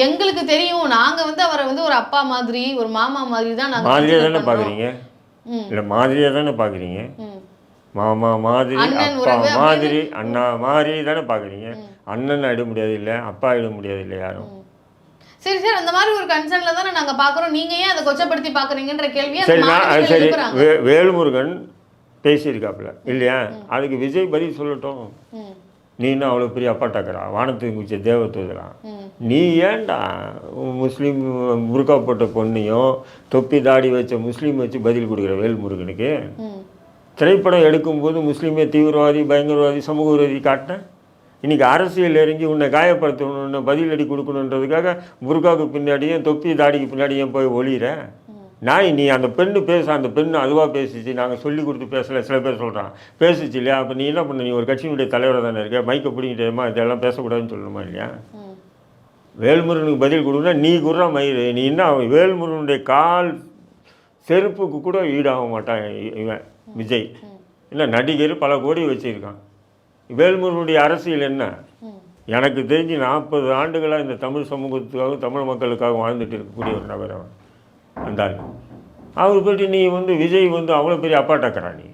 எங்களுக்கு தெரியும் நாங்க வந்து அவரை வந்து ஒரு அப்பா மாதிரி ஒரு மாமா மாதிரி தான் நாங்க consider தானே ம், இல்லை மாதிரியாக தானே பார்க்குறீங்க ம், மாமா மாதிரி அப்பா மாதிரி அண்ணா மாதிரி தானே பார்க்குறீங்க அண்ணன் ஆயிட முடியாது இல்லை அப்பா ஆயிட முடியாது இல்லை யாரும். சரி சார் அந்த மாதிரி ஒரு கன்சர்ன்ல தானே நாங்க பாக்குறோம். நீங்க ஏன் அதை கொச்சப்படுத்தி பாக்குறீங்கன்ற அந்த சரி நான் சரி வேல்முருகன் பேசியிருக்காப்புல இல்லையா? அதுக்கு விஜய் பதில் சொல்லட்டும். ம், நீ என்ன அவ்வளோ பெரிய அப்பாட்டாக்கிறா வானத்துக்கு குச்ச தேவத்துவதா ம், நீ ஏன்டா உன் முஸ்லீம் முருகா போட்ட பொண்ணையும் தொப்பி தாடி வச்ச முஸ்லீம் வச்சு பதில் கொடுக்குற வேல்முருகனுக்கு. திரைப்படம் எடுக்கும்போது முஸ்லீமே தீவிரவாதி பயங்கரவாதி சமூக விரோதி காட்டினேன் இன்னைக்கு அரசியல் இறங்கி உன்னை காயப்படுத்தணும் உன்னை பதிலடி கொடுக்கணுன்றதுக்காக முருகாவுக்கு பின்னாடியும் தொப்பி தாடிக்கு பின்னாடியும் போய் ஒளியிற? நாய் நீ அந்த பெண்ணு பேச அந்த பெண்ணு அதுவாக பேசிச்சு நாங்கள் சொல்லி கொடுத்து பேசல சில பேர் சொல்கிறான் பேசிச்சு இல்லையா? அப்போ நீ என்ன பண்ண? நீ ஒரு கட்சியினுடைய தலைவராக தானே இருக்க? மைக்கை பிடிக்கிட்டேமா இதெல்லாம் பேசக்கூடாதுன்னு சொல்லணுமா இல்லையா? ம். வேல்முருகனுக்கு பதில் கொடுனா நீ குர்றா மயிறு. நீ என்ன வேல்முருகனுடைய கால் செருப்புக்கு கூட ஈடாக மாட்டான் இவன் விஜய். இல்லை நடிகர் பல கோடி வச்சிருக்கான். வேல்முருகனுடைய அரசியல் என்ன. எனக்கு தெரிஞ்சு நாற்பது ஆண்டுகளாக இந்த தமிழ் சமூகத்துக்காக தமிழ் மக்களுக்காக வாழ்ந்துட்டு இருக்கக்கூடிய ஒரு நபர் அவன். அந்த ஆள் அவர் போயிட்டு நீ வந்து விஜய் வந்து அவ்வளோ பெரிய அப்பாட்டாக்கிறா நீ?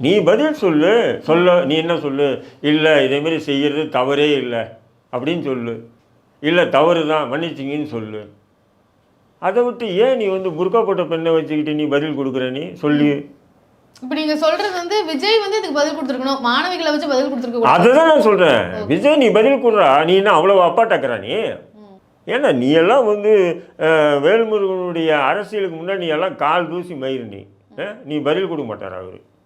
நீ பதில் சொல்லு. சொல்ல நீ என்ன சொல்லு? இல்லை இதேமாரி செய்கிறது தவறே இல்லை. அப்படின்னு சொல்லு. இல்லை தவறு தான். மன்னிச்சிங்கன்னு சொல்லு. அதை விட்டு ஏன் நீ வந்து புர்கா போட்ட பெண்ணை வச்சுக்கிட்டு நீ பதில் கொடுக்குற நீ? சொல்லி. இப்ப நீங்க சொல்றது வந்து விஜய் வந்து இதுக்கு பதில் கொடுத்துருக்கணும். மாணவிகளை வச்சு பதில் கொடுத்துருக்க கூடாது. அதை தான் நான் சொல்கிறேன் விஜய் நீ பதில் கொடுறா. நீ என்ன அவ்வளோ அப்பாட்டாக்கிறா நீ. ஏன்னா நீ எல்லாம் வந்து வேல்முருகனுடைய அரசியலுக்கு முன்னாடி நீ எல்லாம் கால் தூசி மயிறு நீ நீ பதில் கொடுக்க மாட்டார் அவர்?